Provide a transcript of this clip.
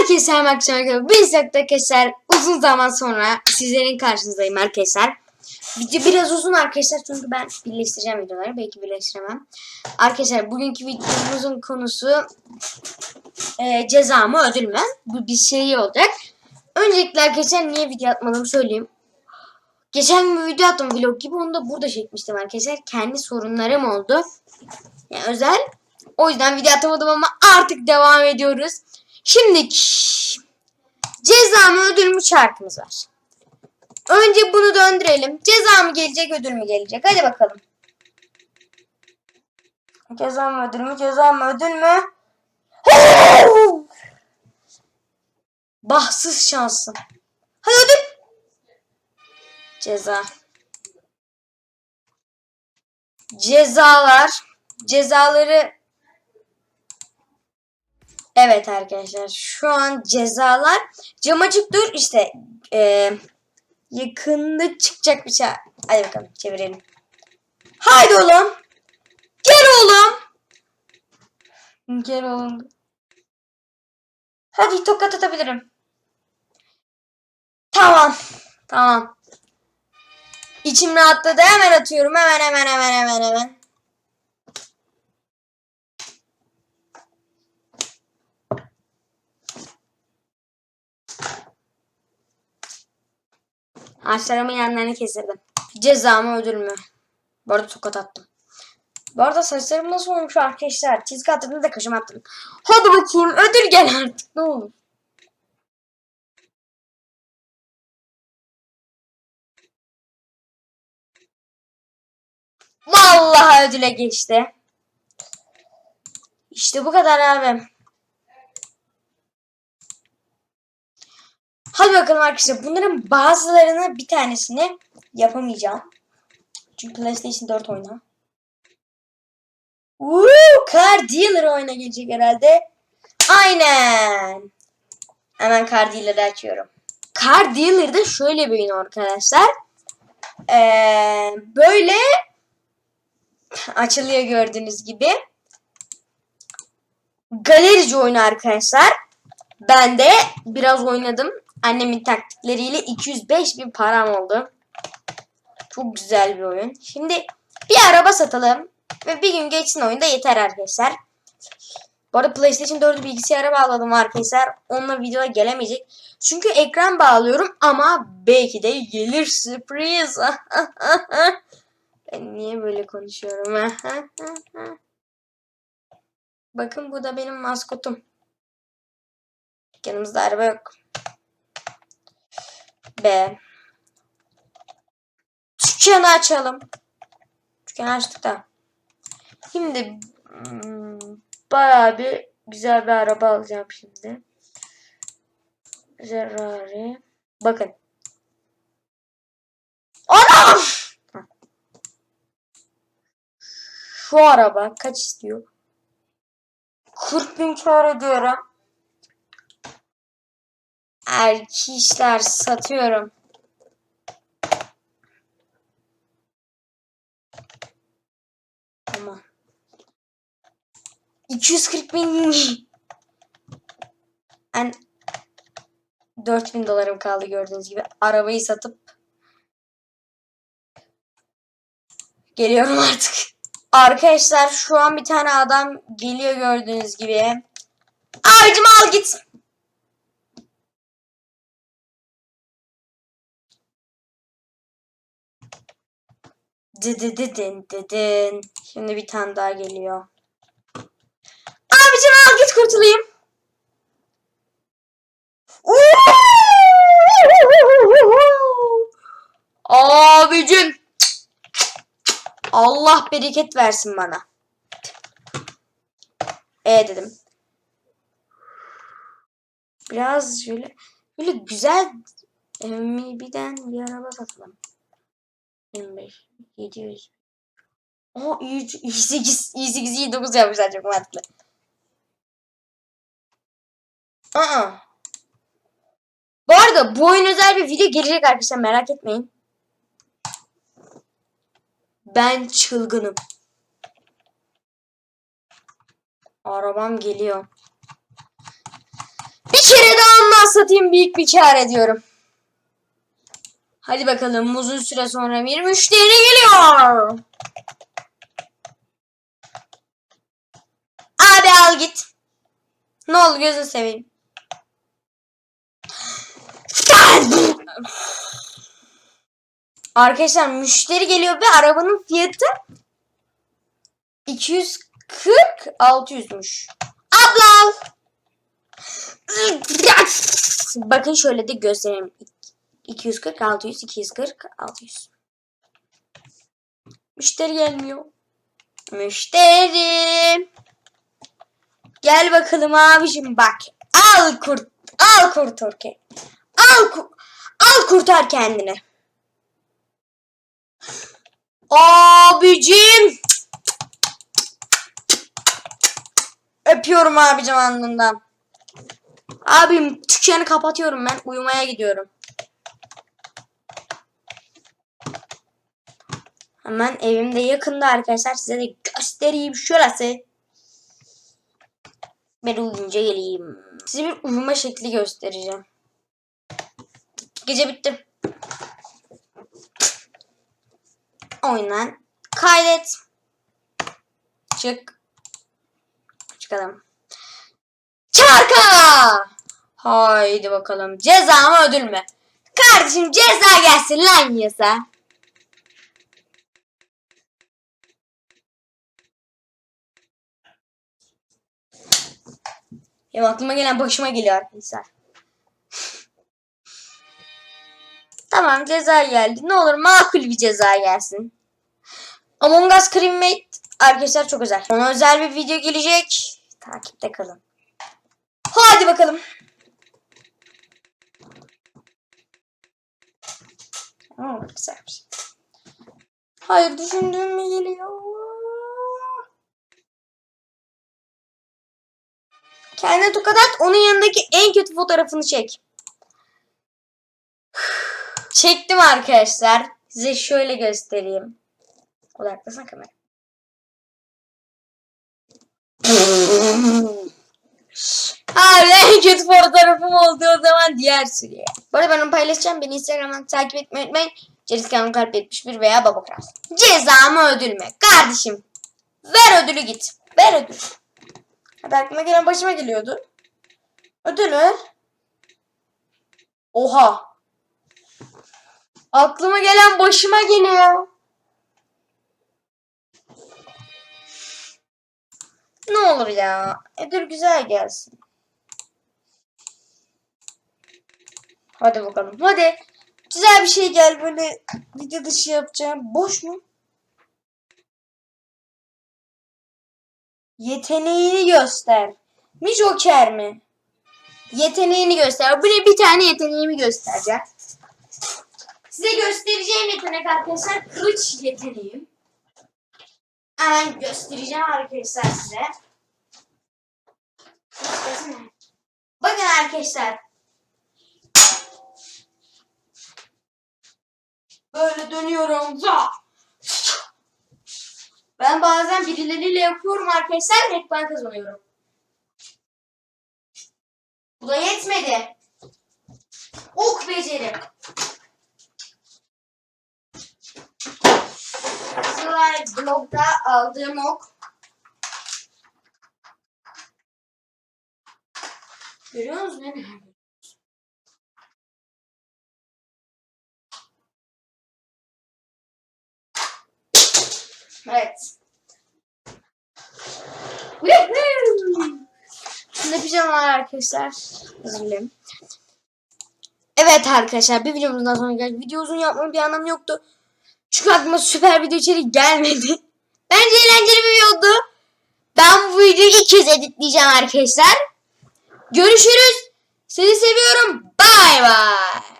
Herkese selam arkadaşlar. Sakta keser. Uzun zaman sonra sizlerin karşınızdayım arkadaşlar. Video biraz uzun arkadaşlar çünkü ben birleştireceğim videoları. Belki birleştiremem. Arkadaşlar bugünkü videomuzun konusu e, ceza mı ödül mü? Bu bir şey olacak. Öncelikle arkadaşlar niye video atmadığımı söyleyeyim. Geçen bir video attım vlog gibi onu da burada çekmiştim arkadaşlar. Kendi sorunlarım oldu. Yani özel. O yüzden video atamadım ama artık devam ediyoruz. Şimdi ceza mı ödül mü şarkımız var. Önce bunu döndürelim. Ceza mı gelecek ödül mü gelecek? Hadi bakalım. Ceza mı ödül mü? Ceza mı ödül mü? Bahtsız şansım. Hadi ödül. Ceza. Cezalar. Cezaları Evet arkadaşlar şu an cezalar cam açık dur işte e, yakında çıkacak bir şey. Hadi bakalım çevirelim. Haydi oğlum. Gel oğlum. Gel oğlum. Hadi tokat atabilirim. Tamam. Tamam. İçim rahatladı. Hemen atıyorum. Hemen hemen hemen hemen hemen. Ağaçlarımın yanlarını kestirdim. Ceza mı ödül mü? Bu arada tokat attım. Bu arada saçlarım nasıl olmuş arkadaşlar? Çizgi attım da kaşım attım. Hadi bakayım ödül gel artık ne olur. Vallahi ödüle geçti. İşte bu kadar abi. Hadi bakalım arkadaşlar. Bunların bazılarını bir tanesini yapamayacağım. Çünkü PlayStation 4 oyna. Woo! Car Dealer oyuna gelecek herhalde. Aynen. Hemen Car Dealer'ı açıyorum. Car Dealer'da şöyle bir oyun arkadaşlar. Ee, böyle açılıyor gördüğünüz gibi. Galerici oyunu arkadaşlar. Ben de biraz oynadım. Annemin taktikleriyle 205 bin param oldu. Çok güzel bir oyun. Şimdi bir araba satalım. Ve bir gün geçsin oyunda yeter arkadaşlar. Bu arada PlayStation 4'ü bilgisayara bağladım arkadaşlar. Onunla videoya gelemeyecek. Çünkü ekran bağlıyorum ama belki de gelir sürpriz. ben niye böyle konuşuyorum? Bakın bu da benim maskotum. Yanımızda araba yok. B. Dükkanı açalım. Dükkanı açtık da. Şimdi hmm, bayağı bir güzel bir araba alacağım şimdi. Ferrari. Bakın. Anam! Şu araba kaç istiyor? 40 bin kar ediyorum. Erkişler satıyorum. Tamam. 240 bin. Yani 4000 dolarım kaldı gördüğünüz gibi. Arabayı satıp geliyorum artık. Arkadaşlar şu an bir tane adam geliyor gördüğünüz gibi. Abicim al git. Dıdıdıdın dıdın. Şimdi bir tane daha geliyor. Abicim al git kurtulayım. Abicim. Allah bereket versin bana. E dedim. Biraz şöyle böyle güzel birden bir araba satalım. 25, 700. O iyi, iyi 8, iyi 8, iyi 9 yapmışlar çok mantıklı. Aa. Bu arada bu oyun özel bir video gelecek arkadaşlar merak etmeyin. Ben çılgınım. Arabam geliyor. Bir kere daha ondan satayım büyük bir kar ediyorum. Hadi bakalım uzun süre sonra bir müşteri geliyor. Abi al git. Ne oldu gözünü seveyim. Arkadaşlar müşteri geliyor ve arabanın fiyatı 240 600'müş. Abla al. Bakın şöyle de göstereyim. 240 600 240 600. Müşteri gelmiyor. Müşteri. Gel bakalım abicim bak. Al kurt. Al kurtar ke. Al ku- al kurtar kendini. Abicim. Öpüyorum abicim alnından. Abim dükkanı kapatıyorum ben. Uyumaya gidiyorum. Hemen evimde yakında arkadaşlar. Size de göstereyim şurası. Ben uyuyunca geleyim. Size bir uyuma şekli göstereceğim. Gece bitti. Oynan. Kaydet. Çık. Çıkalım. Çarka! Haydi bakalım. Ceza mı ödül mü? Kardeşim ceza gelsin lan yasa. Benim aklıma gelen başıma geliyor arkadaşlar. tamam ceza geldi. Ne olur makul bir ceza gelsin. Among Us Crewmate arkadaşlar çok özel. Ona özel bir video gelecek. Takipte kalın. Hadi bakalım. Oo, güzelmiş. Hayır düşündüğüm mi geliyor? Kendine tokat at, onun yanındaki en kötü fotoğrafını çek. Çektim arkadaşlar. Size şöyle göstereyim. Odaklasana kamera. Abi en kötü fotoğrafım oldu o zaman diğer süreye. Bu arada ben onu paylaşacağım. Beni Instagram'dan takip etmeyi unutmayın. Ceris Kanun Kalp 71 veya Baba Kral. Ceza mı ödül mü? Kardeşim ver ödülü git. Ver ödülü. Hadi aklıma gelen başıma geliyordu. Ödül ver. Oha. Aklıma gelen başıma geliyor. Ne olur ya. Ödül güzel gelsin. Hadi bakalım. Hadi. Güzel bir şey gel böyle video dışı yapacağım. Boş mu? Yeteneğini göster. Mi Joker mi? Yeteneğini göster. Buraya bir tane yeteneğimi göstereceğim. Size göstereceğim yetenek arkadaşlar kılıç yeteneğim. Hemen göstereceğim arkadaşlar size. Bakın arkadaşlar. Böyle dönüyorum. Za! Ben bazen birileriyle yapıyorum arkadaşlar. Hep ben kazanıyorum. Bu da yetmedi. Ok beceri. Slide blogda aldığım ok. Görüyor musunuz? Evet. Şimdi pijamalar arkadaşlar. Dilerim. Evet arkadaşlar bir videomuzun daha sonra geldi. Video uzun yapmanın bir anlamı yoktu. Çünkü aklıma süper video içerik gelmedi. Bence eğlenceli bir videoydu. Ben bu videoyu ilk kez editleyeceğim arkadaşlar. Görüşürüz. Sizi seviyorum. Bay bay.